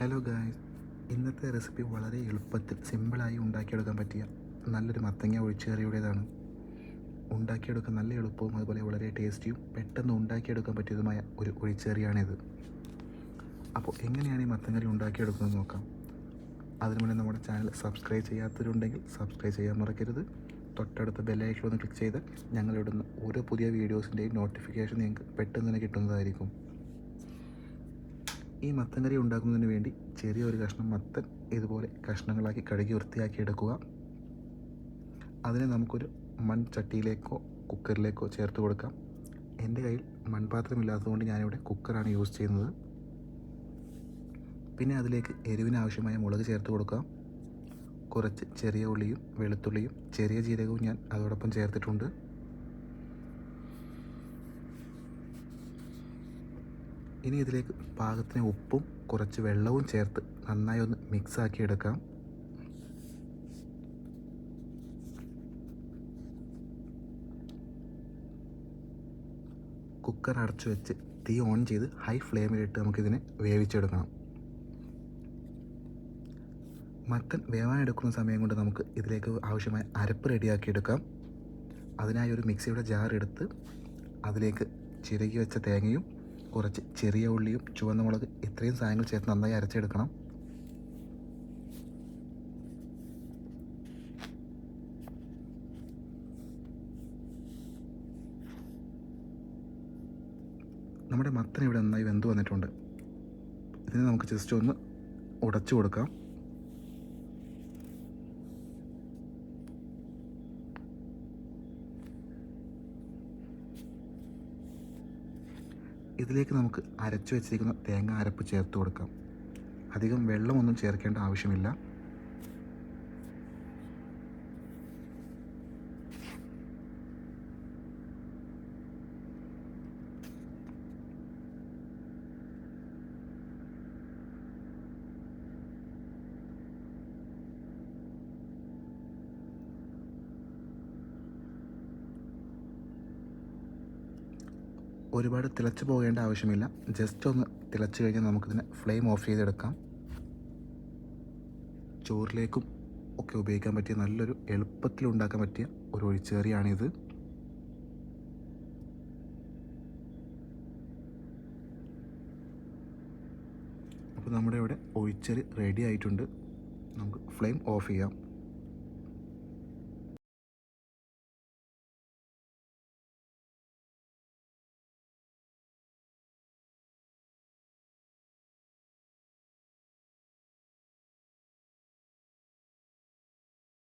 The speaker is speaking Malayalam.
ഹലോ ഗായ്സ് ഇന്നത്തെ റെസിപ്പി വളരെ എളുപ്പത്തിൽ സിമ്പിളായി ഉണ്ടാക്കിയെടുക്കാൻ പറ്റിയ നല്ലൊരു മത്തങ്ങ ഒഴിച്ചുകറിയുടേതാണ് ഉണ്ടാക്കിയെടുക്കാൻ നല്ല എളുപ്പവും അതുപോലെ വളരെ ടേസ്റ്റിയും പെട്ടെന്ന് ഉണ്ടാക്കിയെടുക്കാൻ പറ്റിയതുമായ ഒരു ഒഴിച്ചുകറിയാണിത് അപ്പോൾ എങ്ങനെയാണ് ഈ മത്തങ്ങറി ഉണ്ടാക്കിയെടുക്കുന്നത് നോക്കാം. അതിനു മുന്നേ നമ്മുടെ ചാനൽ സബ്സ്ക്രൈബ് ചെയ്യാത്തവരുണ്ടെങ്കിൽ സബ്സ്ക്രൈബ് ചെയ്യാൻ മറക്കരുത്. തൊട്ടടുത്ത ബെല്ലൈക്കിൽ ഒന്ന് ക്ലിക്ക് ചെയ്ത് ഞങ്ങളിടുന്ന ഓരോ പുതിയ വീഡിയോസിന്റെയും നോട്ടിഫിക്കേഷൻ നിങ്ങൾക്ക് പെട്ടെന്ന് തന്നെ കിട്ടുന്നതായിരിക്കും. ഈ മത്തൻ കറി ഉണ്ടാക്കുന്നതിന് വേണ്ടി ചെറിയ ഒരു കഷ്ണം മത്തൻ ഇതുപോലെ കഷ്ണങ്ങളാക്കി കഴുകി വൃത്തിയാക്കി എടുക്കുക. അതിനെ നമുക്കൊരു മൺചട്ടിയിലേക്കോ കുക്കറിലേക്കോ ചേർത്ത് കൊടുക്കാം. എന്റെ കയ്യിൽ മൺപാത്രമില്ലാത്തതുകൊണ്ട് ഞാനിവിടെ കുക്കറാണ് യൂസ് ചെയ്യുന്നത്. പിന്നെ അതിലേക്ക് എരിവിന് ആവശ്യമായ മുളക് ചേർത്ത് കൊടുക്കാം കുറച്ച് ചെറിയ ഉള്ളിയും വെളുത്തുള്ളിയും ചെറിയ ജീരകവും ഞാൻ അതോടൊപ്പം ചേർത്തിട്ടുണ്ട്. ഇനി ഇതിലേക്ക് പാകത്തിന് ഉപ്പും കുറച്ച് വെള്ളവും ചേർത്ത് നന്നായി ഒന്ന് മിക്സ് ആക്കി എടുക്കാം. കുക്കർ അടച്ചു വെച്ച് തീ ഓൺ ചെയ്ത് ഹൈ ഫ്ലെയിമിലിട്ട് നമുക്കിതിനെ വേവിച്ചെടുക്കണം. മത്തൻ വേവാൻ എടുക്കുന്ന സമയം കൊണ്ട് നമുക്ക് ഇതിലേക്ക് ആവശ്യമായ അരപ്പ് റെഡിയാക്കി എടുക്കാം. അതിനായി ഒരു മിക്സിയുടെ ജാർ എടുത്ത് അതിലേക്ക് ചിരകി വെച്ച തേങ്ങയും കുറച്ച് ചെറിയ ഉള്ളിയും ചുവന്ന മുളക് ഇത്രയും സാധനങ്ങൾ ചേർത്ത് നന്നായി അരച്ചെടുക്കണം. നമ്മുടെ മത്തൻ ഇവിടെ നന്നായി വെന്ത് വന്നിട്ടുണ്ട്. ഇതിനെ നമുക്ക് ജസ്റ്റ് ഒന്ന് ഉടച്ചു കൊടുക്കാം. ഇതിലേക്ക് നമുക്ക് അരച്ചു വെച്ചിരിക്കുന്ന തേങ്ങ അരപ്പ് ചേർത്ത് കൊടുക്കാം. അധികം വെള്ളമൊന്നും ചേർക്കേണ്ട ആവശ്യമില്ല. ഒരുപാട് തിളച്ച് പോകേണ്ട ആവശ്യമില്ല. ജസ്റ്റ് ഒന്ന് തിളച്ച് കഴിഞ്ഞാൽ നമുക്കിതിനെ ഫ്ലെയിം ഓഫ് ചെയ്തെടുക്കാം. ചോറിലേക്കും ഒക്കെ ഉപയോഗിക്കാൻ പറ്റിയ നല്ലൊരു എളുപ്പത്തിൽ ഉണ്ടാക്കാൻ പറ്റിയ ഒരു ഒഴിച്ചുകറിയാണിത് അപ്പോൾ നമ്മുടെ ഇവിടെ ഒഴിച്ചേറി റെഡി ആയിട്ടുണ്ട്. നമുക്ക് ഫ്ലെയിം ഓഫ് ചെയ്യാം.